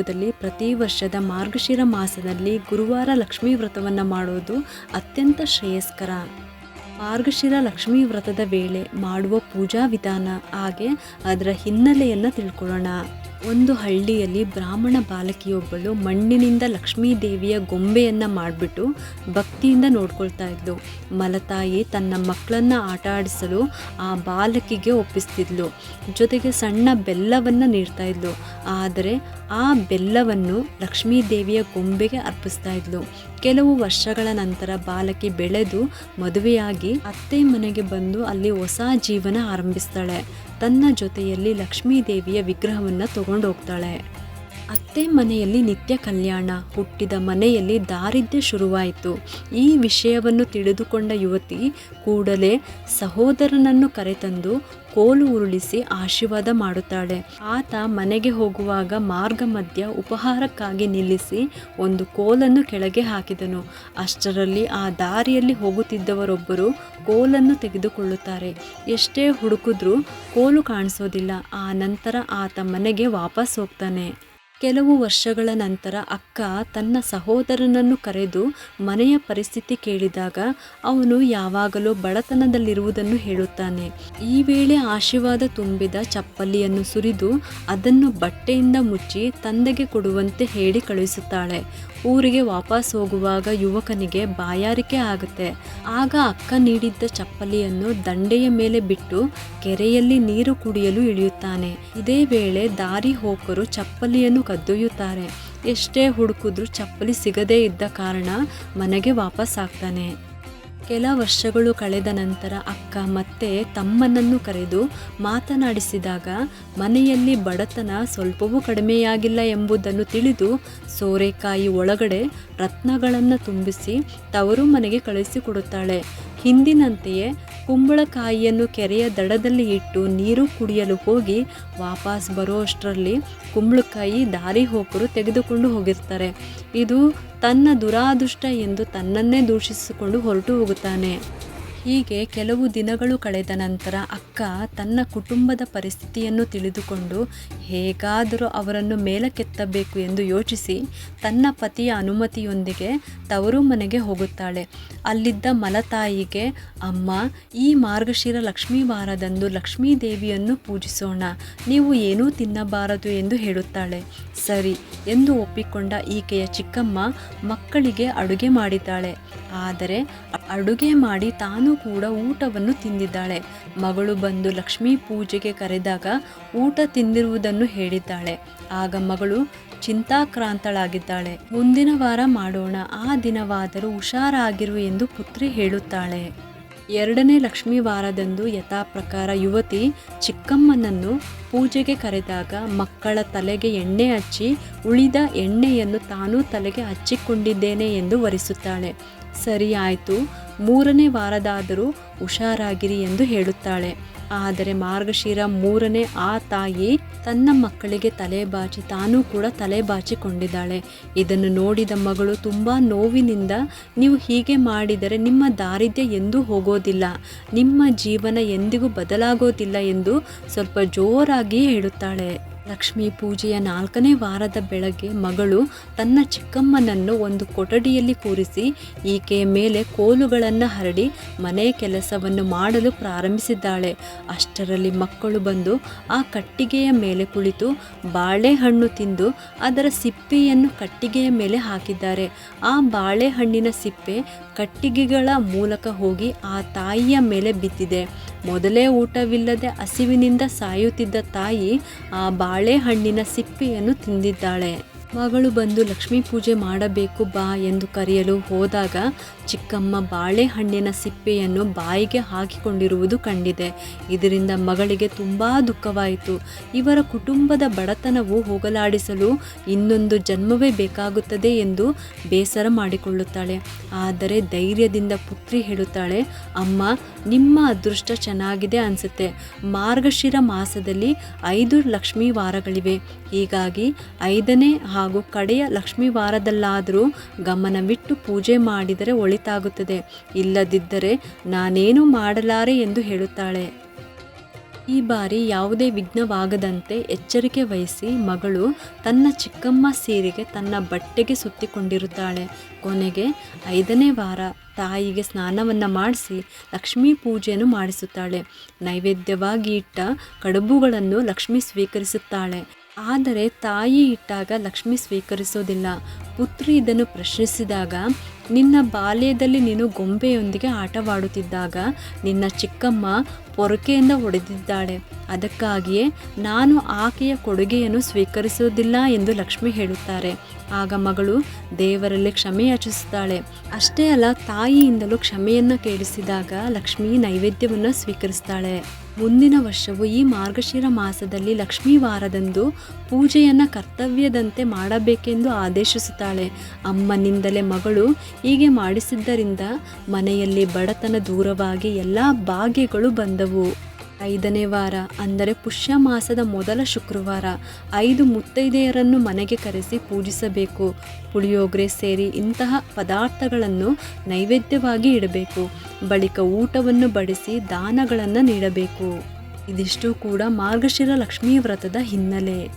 ವಿಡಿಯೋದಲ್ಲಿ ಪ್ರತಿ ವರ್ಷದ ಮಾರ್ಗಶಿರ ಮಾಸದಲ್ಲಿ ಗುರುವಾರ ಲಕ್ಷ್ಮೀ ವ್ರತವನ್ನು ಮಾಡೋದು ಅತ್ಯಂತ ಶ್ರೇಯಸ್ಕರ. ಮಾರ್ಗಶಿರ ಲಕ್ಷ್ಮೀ ವ್ರತದ ವೇಳೆ ಮಾಡುವ ಪೂಜಾ ವಿಧಾನ ಹಾಗೆ ಅದರ ಹಿನ್ನೆಲೆಯನ್ನು ತಿಳ್ಕೊಳ್ಳೋಣ. ಒಂದು ಹಳ್ಳಿಯಲ್ಲಿ ಬ್ರಾಹ್ಮಣ ಬಾಲಕಿಯೊಬ್ಬಳು ಮಣ್ಣಿನಿಂದ ಲಕ್ಷ್ಮೀ ದೇವಿಯ ಗೊಂಬೆಯನ್ನು ಮಾಡಿಬಿಟ್ಟು ಭಕ್ತಿಯಿಂದ ನೋಡ್ಕೊಳ್ತಾ ಇದ್ಲು. ಮಲತಾಯಿ ತನ್ನ ಮಕ್ಕಳನ್ನು ಆಟ ಆಡಿಸಲು ಆ ಬಾಲಕಿಗೆ ಒಪ್ಪಿಸ್ತಿದ್ಲು. ಜೊತೆಗೆ ಸಣ್ಣ ಬೆಲ್ಲವನ್ನು ನೀಡ್ತಾ ಇದ್ಲು. ಆದರೆ ಆ ಬೆಲ್ಲವನ್ನು ಲಕ್ಷ್ಮೀದೇವಿಯ ಗೊಂಬೆಗೆ ಅರ್ಪಿಸ್ತಾ ಇದ್ಲು. ಕೆಲವು ವರ್ಷಗಳ ನಂತರ ಬಾಲಕಿ ಬೆಳೆದು ಮದುವೆಯಾಗಿ ಅತ್ತೆ ಮನೆಗೆ ಬಂದು ಅಲ್ಲಿ ಹೊಸ ಜೀವನ ಆರಂಭಿಸ್ತಾಳೆ. ತನ್ನ ಜೊತೆಯಲ್ಲಿ ಲಕ್ಷ್ಮೀದೇವಿಯ ವಿಗ್ರಹವನ್ನು ತಗೊಂಡು ಹೋಗ್ತಾಳೆ ಅತ್ತೆ ಮನೆಯಲ್ಲಿ ನಿತ್ಯ ಕಲ್ಯಾಣ, ಹುಟ್ಟಿದ ಮನೆಯಲ್ಲಿ ದಾರಿದ್ರ್ಯ ಶುರುವಾಯಿತು. ಈ ವಿಷಯವನ್ನು ತಿಳಿದುಕೊಂಡ ಯುವತಿ ಕೂಡಲೇ ಸಹೋದರನನ್ನು ಕರೆತಂದು ಕೋಲು ಉರುಳಿಸಿ ಆಶೀರ್ವಾದ ಮಾಡುತ್ತಾಳೆ. ಆತ ಮನೆಗೆ ಹೋಗುವಾಗ ಮಾರ್ಗ ಮಧ್ಯ ಉಪಹಾರಕ್ಕಾಗಿ ನಿಲ್ಲಿಸಿ ಒಂದು ಕೋಲನ್ನು ಕೆಳಗೆ ಹಾಕಿದನು. ಅಷ್ಟರಲ್ಲಿ ಆ ದಾರಿಯಲ್ಲಿ ಹೋಗುತ್ತಿದ್ದವರೊಬ್ಬರು ಕೋಲನ್ನು ತೆಗೆದುಕೊಳ್ಳುತ್ತಾರೆ. ಎಷ್ಟೇ ಹುಡುಕಿದ್ರೂ ಕೋಲು ಕಾಣಿಸೋದಿಲ್ಲ. ಆ ನಂತರ ಆತ ಮನೆಗೆ ವಾಪಸ್ ಹೋಗ್ತಾನೆ. ಕೆಲವು ವರ್ಷಗಳ ನಂತರ ಅಕ್ಕ ತನ್ನ ಸಹೋದರನನ್ನು ಕರೆದು ಮನೆಯ ಪರಿಸ್ಥಿತಿ ಕೇಳಿದಾಗ ಅವನು ಯಾವಾಗಲೂ ಬಡತನದಲ್ಲಿರುವುದನ್ನು ಹೇಳುತ್ತಾನೆ. ಈ ವೇಳೆ ಆಶೀರ್ವಾದ ತುಂಬಿದ ಚಪ್ಪಲಿಯನ್ನು ಸುರಿದು ಅದನ್ನು ಬಟ್ಟೆಯಿಂದ ಮುಚ್ಚಿ ತಂದೆಗೆ ಕೊಡುವಂತೆ ಹೇಳಿ ಕಳುಹಿಸುತ್ತಾಳೆ. ಊರಿಗೆ ವಾಪಸ್ ಹೋಗುವಾಗ ಯುವಕನಿಗೆ ಬಾಯಾರಿಕೆ ಆಗುತ್ತೆ. ಆಗ ಅಕ್ಕ ನೀಡಿದ್ದ ಚಪ್ಪಲಿಯನ್ನು ದಂಡೆಯ ಮೇಲೆ ಬಿಟ್ಟು ಕೆರೆಯಲ್ಲಿ ನೀರು ಕುಡಿಯಲು ಇಳಿಯುತ್ತಾನೆ. ಇದೇ ವೇಳೆ ದಾರಿ ಹೋಕರು ಚಪ್ಪಲಿಯನ್ನು ಕದ್ದೊಯ್ಯುತ್ತಾರೆ. ಎಷ್ಟೇ ಹುಡುಕಿದ್ರೂ ಚಪ್ಪಲಿ ಸಿಗದೇ ಇದ್ದ ಕಾರಣ ಮನೆಗೆ ವಾಪಸ್ ಆಗ್ತಾನೆ. ಕೆಲ ವರ್ಷಗಳು ಕಳೆದ ನಂತರ ಅಕ್ಕ ಮತ್ತೆ ತಮ್ಮನನ್ನು ಕರೆದು ಮಾತನಾಡಿಸಿದಾಗ ಮನೆಯಲ್ಲಿ ಬಡತನ ಸ್ವಲ್ಪವೂ ಕಡಿಮೆಯಾಗಿಲ್ಲ ಎಂಬುದನ್ನು ತಿಳಿದು ಸೋರೆಕಾಯಿ ಒಳಗಡೆ ರತ್ನಗಳನ್ನು ತುಂಬಿಸಿ ತವರು ಮನೆಗೆ ಕಳಿಸಿಕೊಡುತ್ತಾಳೆ. ಹಿಂದಿನಂತೆಯೇ ಕುಂಬಳಕಾಯಿಯನ್ನು ಕೆರೆಯ ದಡದಲ್ಲಿ ಇಟ್ಟು ನೀರು ಕುಡಿಯಲು ಹೋಗಿ ವಾಪಸ್ ಬರೋ ಅಷ್ಟರಲ್ಲಿ ಕುಂಬಳಕಾಯಿ ದಾರಿ ಹೋಕರು ತೆಗೆದುಕೊಂಡು ಹೋಗಿರ್ತಾರೆ. ಇದು ತನ್ನ ದುರಾದೃಷ್ಟ ಎಂದು ತನ್ನನ್ನೇ ದೂಷಿಸಿಕೊಂಡು ಹೊರಟು ಹೋಗುತ್ತಾನೆ. ಹೀಗೆ ಕೆಲವು ದಿನಗಳು ಕಳೆದ ನಂತರ ಅಕ್ಕ ತನ್ನ ಕುಟುಂಬದ ಪರಿಸ್ಥಿತಿಯನ್ನು ತಿಳಿದುಕೊಂಡು ಹೇಗಾದರೂ ಅವರನ್ನು ಮೇಲಕ್ಕೆತ್ತಬೇಕು ಎಂದು ಯೋಚಿಸಿ ತನ್ನ ಪತಿಯ ಅನುಮತಿಯೊಂದಿಗೆ ತವರು ಮನೆಗೆ ಹೋಗುತ್ತಾಳೆ. ಅಲ್ಲಿದ್ದ ಮಲತಾಯಿಗೆ, ಅಮ್ಮ, ಈ ಮಾರ್ಗಶಿರ ಲಕ್ಷ್ಮೀ ವಾರದಂದು ಲಕ್ಷ್ಮೀ ದೇವಿಯನ್ನು ಪೂಜಿಸೋಣ, ನೀವು ಏನೂ ತಿನ್ನಬಾರದು ಎಂದು ಹೇಳುತ್ತಾಳೆ. ಸರಿ ಎಂದು ಒಪ್ಪಿಕೊಂಡ ಈಕೆಯ ಚಿಕ್ಕಮ್ಮ ಮಕ್ಕಳಿಗೆ ಅಡುಗೆ ಮಾಡಿದ್ದಾಳೆ. ಆದರೆ ಅಡುಗೆ ಮಾಡಿ ತಾನು ಕೂಡ ಊಟವನ್ನು ತಿಂದಿದ್ದಾಳೆ. ಮಗಳು ಬಂದು ಲಕ್ಷ್ಮೀ ಪೂಜೆಗೆ ಕರೆದಾಗ ಊಟ ತಿಂದಿರುವುದನ್ನು ಹೇಳಿದ್ದಾಳೆ. ಆಗ ಮಗಳು ಚಿಂತಾಕ್ರಾಂತಳಾಗಿದ್ದಾಳೆ. ಮುಂದಿನ ವಾರ ಮಾಡೋಣ, ಆ ದಿನವಾದರೂ ಹುಷಾರಾಗಿರು ಎಂದು ಪುತ್ರಿ ಹೇಳುತ್ತಾಳೆ. ಎರಡನೇ ಲಕ್ಷ್ಮೀ ವಾರದಂದು ಯಥಾ ಪ್ರಕಾರ ಯುವತಿ ಚಿಕ್ಕಮ್ಮನನ್ನು ಪೂಜೆಗೆ ಕರೆದಾಗ ಮಕ್ಕಳ ತಲೆಗೆ ಎಣ್ಣೆ ಹಚ್ಚಿ ಉಳಿದ ಎಣ್ಣೆಯನ್ನು ತಾನೂ ತಲೆಗೆ ಹಚ್ಚಿಕೊಂಡಿದ್ದೇನೆ ಎಂದು ವರಿಸುತ್ತಾಳೆ. ಸರಿ ಆಯಿತು ಮೂರನೇ ವಾರದಾದರೂ ಹುಷಾರಾಗಿರಿ ಎಂದು ಹೇಳುತ್ತಾಳೆ. ಆದರೆ ಮಾರ್ಗಶಿರ ಮೂರನೇ ಆ ತಾಯಿ ತನ್ನ ಮಕ್ಕಳಿಗೆ ತಲೆ ಬಾಚಿ ತಾನೂ ಕೂಡ ತಲೆ ಬಾಚಿಕೊಂಡಿದ್ದಾಳೆ ಇದನ್ನು ನೋಡಿದ ಮಗಳು ತುಂಬ ನೋವಿನಿಂದ, ನೀವು ಹೀಗೆ ಮಾಡಿದರೆ ನಿಮ್ಮ ದಾರಿದ್ರ್ಯ ಎಂದೂ ಹೋಗೋದಿಲ್ಲ. ನಿಮ್ಮ ಜೀವನ ಎಂದಿಗೂ ಬದಲಾಗೋದಿಲ್ಲ ಎಂದು ಸ್ವಲ್ಪ ಜೋರಾಗಿ ಹೇಳುತ್ತಾಳೆ. ಲಕ್ಷ್ಮೀ ಪೂಜೆಯ ನಾಲ್ಕನೇ ವಾರದ ಬೆಳಗ್ಗೆ ಮಗಳು ತನ್ನ ಚಿಕ್ಕಮ್ಮನನ್ನು ಒಂದು ಕೊಠಡಿಯಲ್ಲಿ ಕೂರಿಸಿ ಈಕೆಯ ಮೇಲೆ ಕೋಲುಗಳನ್ನು ಹರಡಿ ಮನೆ ಕೆಲಸವನ್ನು ಮಾಡಲು ಪ್ರಾರಂಭಿಸಿದ್ದಾಳೆ. ಅಷ್ಟರಲ್ಲಿ ಮಕ್ಕಳು ಬಂದು ಆ ಕಟ್ಟಿಗೆಯ ಮೇಲೆ ಕುಳಿತು ಬಾಳೆಹಣ್ಣು ತಿಂದು ಅದರ ಸಿಪ್ಪೆಯನ್ನು ಕಟ್ಟಿಗೆಯ ಮೇಲೆ ಹಾಕಿದ್ದಾರೆ. ಆ ಬಾಳೆಹಣ್ಣಿನ ಸಿಪ್ಪೆ ಕಟ್ಟಿಗೆಗಳ ಮೂಲಕ ಹೋಗಿ ಆ ತಾಯಿಯ ಮೇಲೆ ಬಿದ್ದಿದೆ. ಮೊದಲೇ ಊಟವಿಲ್ಲದೆ ಹಸಿವಿನಿಂದ ಸಾಯುತ್ತಿದ್ದ ತಾಯಿ ಆ ಬಾಳೆಹಣ್ಣಿನ ಸಿಪ್ಪೆಯನ್ನು ತಿಂದಿದ್ದಾಳೆ. ಮಗಳು ಬಂದು ಲಕ್ಷ್ಮೀ ಪೂಜೆ ಮಾಡಬೇಕು ಬಾ ಎಂದು ಕರೆಯಲು ಹೋದಾಗ ಚಿಕ್ಕಮ್ಮ ಬಾಳೆಹಣ್ಣಿನ ಸಿಪ್ಪೆಯನ್ನು ಬಾಯಿಗೆ ಹಾಕಿಕೊಂಡಿರುವುದು ಕಂಡಿದೆ. ಇದರಿಂದ ಮಗಳಿಗೆ ತುಂಬ ದುಃಖವಾಯಿತು. ಇವರ ಕುಟುಂಬದ ಬಡತನವು ಹೋಗಲಾಡಿಸಲು ಇನ್ನೊಂದು ಜನ್ಮವೇ ಬೇಕಾಗುತ್ತದೆ ಎಂದು ಬೇಸರ ಮಾಡಿಕೊಳ್ಳುತ್ತಾಳೆ. ಆದರೆ ಧೈರ್ಯದಿಂದ ಪುತ್ರಿ ಹೇಳುತ್ತಾಳೆ, ಅಮ್ಮ, ನಿಮ್ಮ ಅದೃಷ್ಟ ಚೆನ್ನಾಗಿದೆ ಅನಿಸುತ್ತೆ. ಮಾರ್ಗಶಿರ ಮಾಸದಲ್ಲಿ ಐದು ಲಕ್ಷ್ಮೀ ವಾರಗಳಿವೆ. ಹೀಗಾಗಿ ಐದನೇ ಹಾಗೂ ಕಡೆಯ ಲಕ್ಷ್ಮೀ ವಾರದಲ್ಲಾದರೂ ಗಮನವಿಟ್ಟು ಪೂಜೆ ಮಾಡಿದರೆ ಒಳಿತಾಗುತ್ತದೆ. ಇಲ್ಲದಿದ್ದರೆ ನಾನೇನು ಮಾಡಲಾರೆ ಎಂದು ಹೇಳುತ್ತಾಳೆ. ಈ ಬಾರಿ ಯಾವುದೇ ವಿಘ್ನವಾಗದಂತೆ ಎಚ್ಚರಿಕೆ ವಹಿಸಿ ಮಗಳು ತನ್ನ ಚಿಕ್ಕಮ್ಮ ಸೀರೆಗೆ ತನ್ನ ಬಟ್ಟೆಗೆ ಸುತ್ತಿಕೊಂಡಿರುತ್ತಾಳೆ. ಕೊನೆಗೆ ಐದನೇ ವಾರ ತಾಯಿಗೆ ಸ್ನಾನವನ್ನು ಮಾಡಿಸಿ ಲಕ್ಷ್ಮೀ ಪೂಜೆಯನ್ನು ಮಾಡಿಸುತ್ತಾಳೆ. ನೈವೇದ್ಯವಾಗಿ ಇಟ್ಟ ಕಡುಬುಗಳನ್ನು ಲಕ್ಷ್ಮಿ ಸ್ವೀಕರಿಸುತ್ತಾಳೆ. ಆದರೆ ತಾಯಿ ಇಟ್ಟಾಗ ಲಕ್ಷ್ಮಿ ಸ್ವೀಕರಿಸೋದಿಲ್ಲ. ಪುತ್ರಿ ಇದನ್ನು ಪ್ರಶ್ನಿಸಿದಾಗ, ನಿನ್ನ ಬಾಲ್ಯದಲ್ಲಿ ನೀನು ಗೊಂಬೆಯೊಂದಿಗೆ ಆಟವಾಡುತ್ತಿದ್ದಾಗ ನಿನ್ನ ಚಿಕ್ಕಮ್ಮ ಪೊರಕೆಯಿಂದ ಹೊಡೆದಿದ್ದಾಳೆ. ಅದಕ್ಕಾಗಿಯೇ ನಾನು ಆಕೆಯ ಕೊಡುಗೆಯನ್ನು ಸ್ವೀಕರಿಸುವುದಿಲ್ಲ ಎಂದು ಲಕ್ಷ್ಮಿ ಹೇಳುತ್ತಾರೆ. ಆಗ ಮಗಳು ದೇವರಲ್ಲಿ ಕ್ಷಮೆ ಯಾಚಿಸುತ್ತಾಳೆ. ಅಷ್ಟೇ ಅಲ್ಲ, ತಾಯಿಯಿಂದಲೂ ಕ್ಷಮೆಯನ್ನು ಕೇಳಿಸಿದಾಗ ಲಕ್ಷ್ಮಿ ನೈವೇದ್ಯವನ್ನು ಸ್ವೀಕರಿಸ್ತಾಳೆ. ಮುಂದಿನ ವರ್ಷವು ಈ ಮಾರ್ಗಶಿರ ಮಾಸದಲ್ಲಿ ಲಕ್ಷ್ಮೀ ವಾರದಂದು ಪೂಜೆಯನ್ನು ಕರ್ತವ್ಯದಂತೆ ಮಾಡಬೇಕೆಂದು ಆದೇಶಿಸುತ್ತಾಳೆ. ಅಮ್ಮನಿಂದಲೇ ಮಗಳು ಹೀಗೆ ಮಾಡಿಸಿದ್ದರಿಂದ ಮನೆಯಲ್ಲಿ ಬಡತನ ದೂರವಾಗಿ ಎಲ್ಲ ಭಾಗ್ಯಗಳು ಬಂದವು. ಐದನೇ ವಾರ, ಅಂದರೆ ಪುಷ್ಯ ಮಾಸದ ಮೊದಲ ಶುಕ್ರವಾರ, ಐದು ಮುತ್ತೈದೆಯರನ್ನು ಮನೆಗೆ ಕರೆಸಿ ಪೂಜಿಸಬೇಕು. ಪುಳಿಯೋಗರೆ ಸೇರಿ ಇಂತಹ ಪದಾರ್ಥಗಳನ್ನು ನೈವೇದ್ಯವಾಗಿ ಇಡಬೇಕು. ಬಳಿಕ ಊಟವನ್ನು ಬಡಿಸಿ ದಾನಗಳನ್ನು ನೀಡಬೇಕು. ಇದಿಷ್ಟು ಕೂಡ ಮಾರ್ಗಶಿರ ಲಕ್ಷ್ಮೀ ವ್ರತದ ಹಿನ್ನೆಲೆ.